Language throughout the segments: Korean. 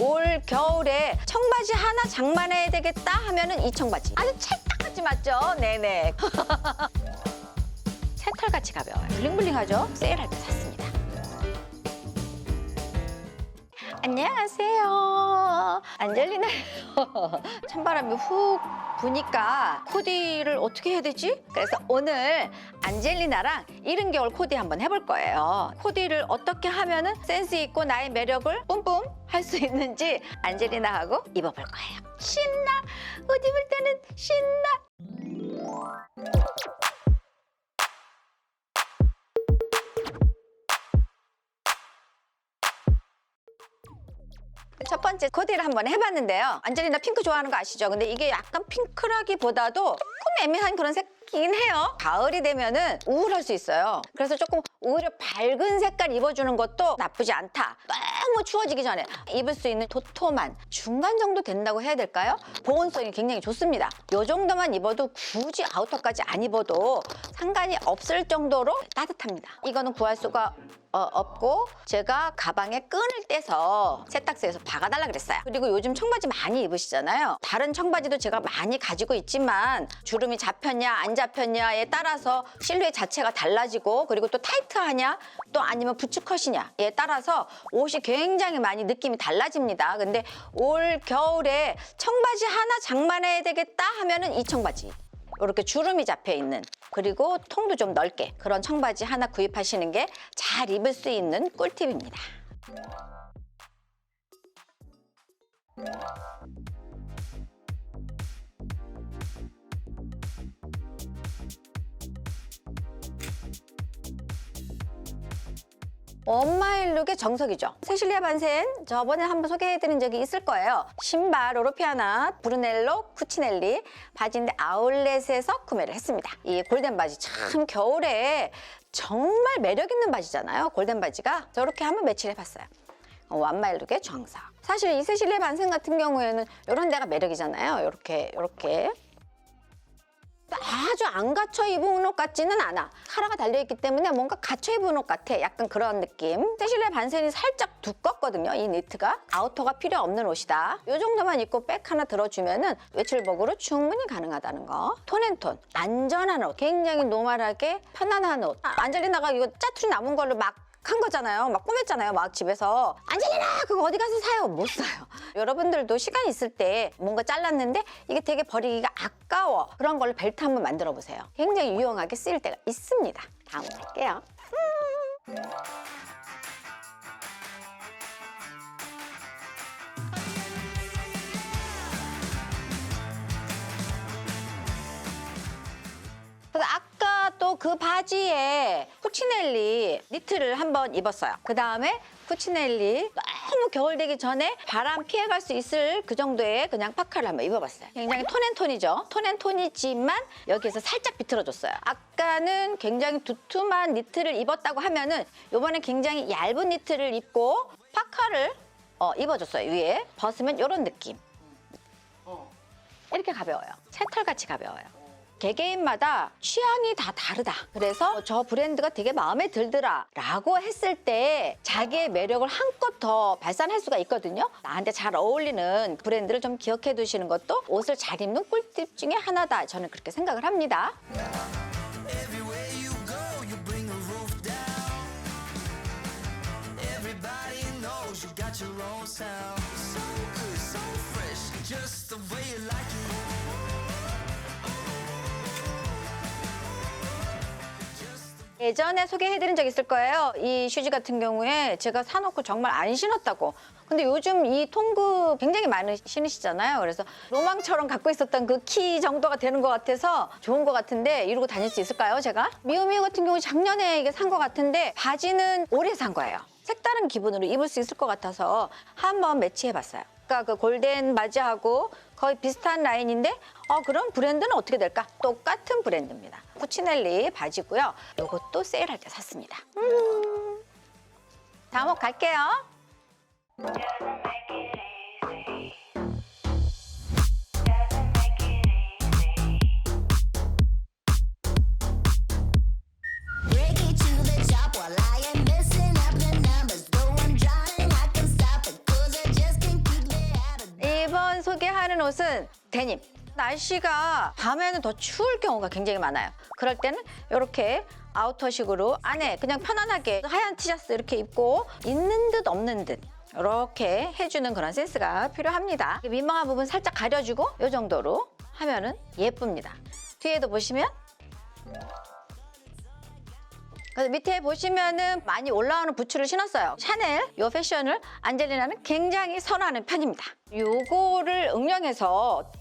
올 겨울에 청바지 하나 장만해야 되겠다 하면은 이 청바지. 아주 찰떡같이 맞죠? 네네. 새털같이 가벼워요. 블링블링하죠? 세일할 때 샀습니다. 안녕하세요. 안젤리나예요. 찬바람이 훅 부니까 코디를 어떻게 해야 되지? 그래서 오늘 안젤리나랑 이른 겨울 코디 한번 해볼 거예요. 코디를 어떻게 하면은 센스 있고 나의 매력을 뿜뿜 할 수 있는지 안젤리나하고 입어볼 거예요. 신나! 옷 입을 때는 신나! 첫 번째 코디를 한번 해봤는데요. 안젤리나 핑크 좋아하는 거 아시죠? 근데 이게 약간 핑크라기보다도 조금 애매한 그런 색이긴 해요. 가을이 되면은 우울할 수 있어요. 그래서 조금 오히려 밝은 색깔 입어주는 것도 나쁘지 않다. 너무 추워지기 전에 입을 수 있는 도톰한 중간 정도 된다고 해야 될까요? 보온성이 굉장히 좋습니다. 이 정도만 입어도 굳이 아우터까지 안 입어도 상관이 없을 정도로 따뜻합니다. 이거는 구할 수가 어, 없고 제가 가방에 끈을 떼서 세탁소에서 박아달라 그랬어요. 그리고 요즘 청바지 많이 입으시잖아요. 다른 청바지도 제가 많이 가지고 있지만 주름이 잡혔냐 안 잡혔냐에 따라서 실루엣 자체가 달라지고 그리고 또 타이트하냐 또 아니면 부츠컷이냐에 따라서 옷이 굉장히 많이 느낌이 달라집니다. 근데 올 겨울에 청바지 하나 장만해야 되겠다 하면은 이 청바지. 이렇게 주름이 잡혀 있는 그리고 통도 좀 넓게 그런 청바지 하나 구입하시는 게 잘 입을 수 있는 꿀팁입니다. 엄마의 룩의 정석이죠. 세실리아 반센 저번에 한번 소개해드린 적이 있을 거예요. 신발 오로피아나 브루넬로 쿠치넬리 바지인데 아울렛에서 구매를 했습니다. 이 골덴 바지 참 겨울에 정말 매력 있는 바지잖아요. 골덴 바지가 저렇게 한번 매치해봤어요. 완마일 룩의 정석. 사실 이 세실리아 반센 같은 경우에는 이런 데가 매력이잖아요. 이렇게 이렇게 아주 안 갖춰 입은 옷 같지는 않아. 카라가 달려있기 때문에 뭔가 갖춰 입은 옷 같아. 약간 그런 느낌. 세실레 반센이 살짝 두껍거든요. 이 니트가. 아우터가 필요 없는 옷이다. 이 정도만 입고 백 하나 들어주면은 외출복으로 충분히 가능하다는 거. 톤앤톤. 안전한 옷. 굉장히 노멀하게 편안한 옷. 아, 안젤리나가 이거 짜투리 남은 걸로 막 한 거잖아요. 막 꾸몄잖아요. 막 집에서. 안젤리나 그거 어디 가서 사요? 못 사요. 여러분들도 시간 있을 때 뭔가 잘랐는데 이게 되게 버리기가 아까워. 그런 걸로 벨트 한번 만들어 보세요. 굉장히 유용하게 쓰일 때가 있습니다. 다음 갈게요. 또 그 바지에 쿠치넬리 니트를 한번 입었어요. 그 다음에 쿠치넬리 너무 겨울 되기 전에 바람 피해갈 수 있을 그 정도의 그냥 파카를 한번 입어봤어요. 굉장히 톤앤톤이죠. 톤앤톤이지만 여기에서 살짝 비틀어줬어요. 아까는 굉장히 두툼한 니트를 입었다고 하면은 이번엔 굉장히 얇은 니트를 입고 파카를 어, 입어줬어요. 위에 벗으면 이런 느낌. 이렇게 가벼워요. 새털같이 가벼워요. 개개인마다 취향이 다 다르다. 그래서 저 브랜드가 되게 마음에 들더라. 라고 했을 때 자기의 매력을 한껏 더 발산할 수가 있거든요. 나한테 잘 어울리는 브랜드를 좀 기억해 두시는 것도 옷을 잘 입는 꿀팁 중에 하나다. 저는 그렇게 생각을 합니다. Everywhere you go, you bring the roof down. Everybody knows you got your own sound. So good, so fresh, just the way you like it. 예전에 소개해드린 적 있을 거예요. 이 슈즈 같은 경우에 제가 사놓고 정말 안 신었다고. 근데 요즘 이 통구 굉장히 많이 신으시잖아요. 그래서 로망처럼 갖고 있었던 그 키 정도가 되는 것 같아서 좋은 것 같은데 이러고 다닐 수 있을까요, 제가? 미우미우 같은 경우 작년에 이게 산 것 같은데 바지는 올해 산 거예요. 색다른 기분으로 입을 수 있을 것 같아서 한번 매치해봤어요. 아까 그 골덴 바지하고 거의 비슷한 라인인데 어 그럼 브랜드는 어떻게 될까? 똑같은 브랜드입니다. 쿠치넬리 바지고요. 이것도 세일할 때 샀습니다. 음. 다음 옷 갈게요. Keep 소개하는 옷은 데님. 날씨가 밤에는 더 추울 경우가 굉장히 많아요. 그럴 때는 이렇게 아우터식으로 안에 그냥 편안하게 하얀 티셔츠 이렇게 입고 있는 듯 없는 듯 이렇게 해주는 그런 센스가 필요합니다. 민망한 부분 살짝 가려주고 이 정도로 하면은 예쁩니다. 뒤에도 보시면 밑에 보시면은 많이 올라오는 부츠를 신었어요. 샤넬 요 패션을 안젤리나는 굉장히 선호하는 편입니다. 요거를 응용해서 또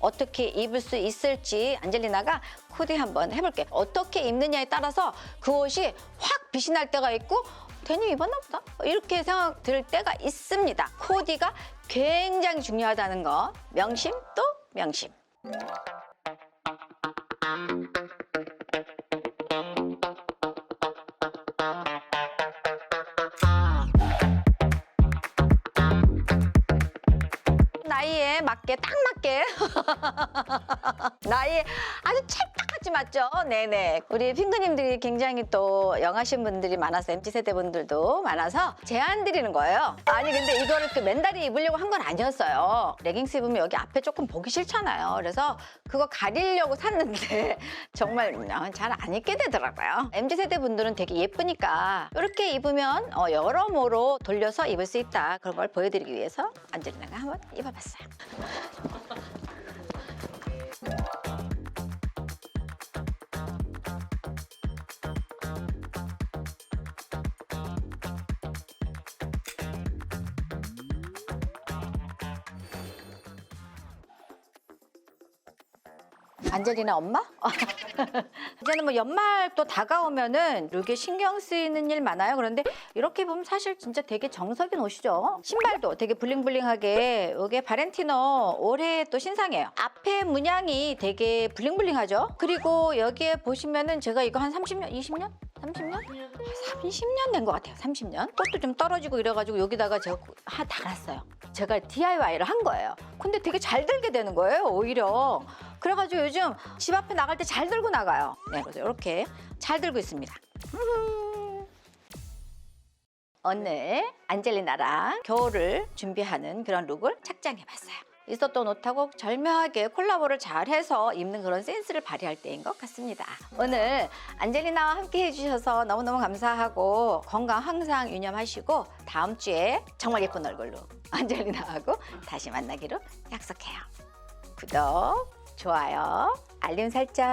어떻게 입을 수 있을지 안젤리나가 코디 한번 해볼게요. 어떻게 입느냐에 따라서 그 옷이 확 빛이 날 때가 있고 데님 입었나 보다 이렇게 생각 들 때가 있습니다. 코디가 굉장히 중요하다는 거 명심 또 명심. 나이에 맞게 딱 맞게. 나이에 아주 찰 떡같이 맞죠? 네네. 우리 핑크님들이 굉장히 또 영하신 분들이 많아서 MZ 세대 분들도 많아서 제안 드리는 거예요. 아니 근데 이거를 그 맨다리 입으려고 한 건 아니었어요. 레깅스 입으면 여기 앞에 조금 보기 싫잖아요. 그래서 그거 가리려고 샀는데 정말 잘 안 입게 되더라고요. MZ 세대 분들은 되게 예쁘니까 이렇게 입으면 어, 여러모로 돌려서 입을 수 있다. 그런 걸 보여드리기 위해서 안젤리나가 한번 입어봤어요 안젤리나 엄마? 이제는 뭐 연말 또 다가오면은 이게 신경 쓰이는 일 많아요. 그런데 이렇게 보면 사실 진짜 되게 정석인 옷이죠. 신발도 되게 블링블링하게 이게 바렌티노 올해 또 신상이에요. 앞에 문양이 되게 블링블링하죠. 그리고 여기에 보시면은 제가 이거 한 30년, 20년? 30년? 30년 된 것 같아요. 30년. 꽃도 좀 떨어지고 이래가지고 여기다가 제가 하 달았어요. 제가 DIY를 한 거예요. 근데 되게 잘 들게 되는 거예요, 오히려. 그래가지고 요즘 집 앞에 나갈 때 잘 들고 나가요. 네, 그래서 이렇게 잘 들고 있습니다. 음. 오늘 안젤리나랑 겨울을 준비하는 그런 룩을 착장해봤어요. 있었던 옷하고 절묘하게 콜라보를 잘 해서 입는 그런 센스를 발휘할 때인 것 같습니다. 오늘 안젤리나와 함께 해주셔서 너무너무 감사하고 건강 항상 유념하시고 다음 주에 정말 예쁜 얼굴로 안젤리나하고 다시 만나기로 약속해요. 구독, 좋아요, 알림 설정.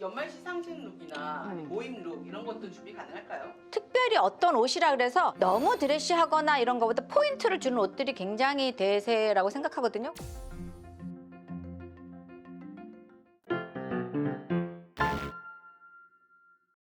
연말 시상식 룩이나 아니, 음. 모임 룩 이런 것도 준비 가능할까요? 특별히 어떤 옷이라 그래서 너무 드레시하거나 이런 것보다 포인트를 주는 옷들이 굉장히 대세라고 생각하거든요.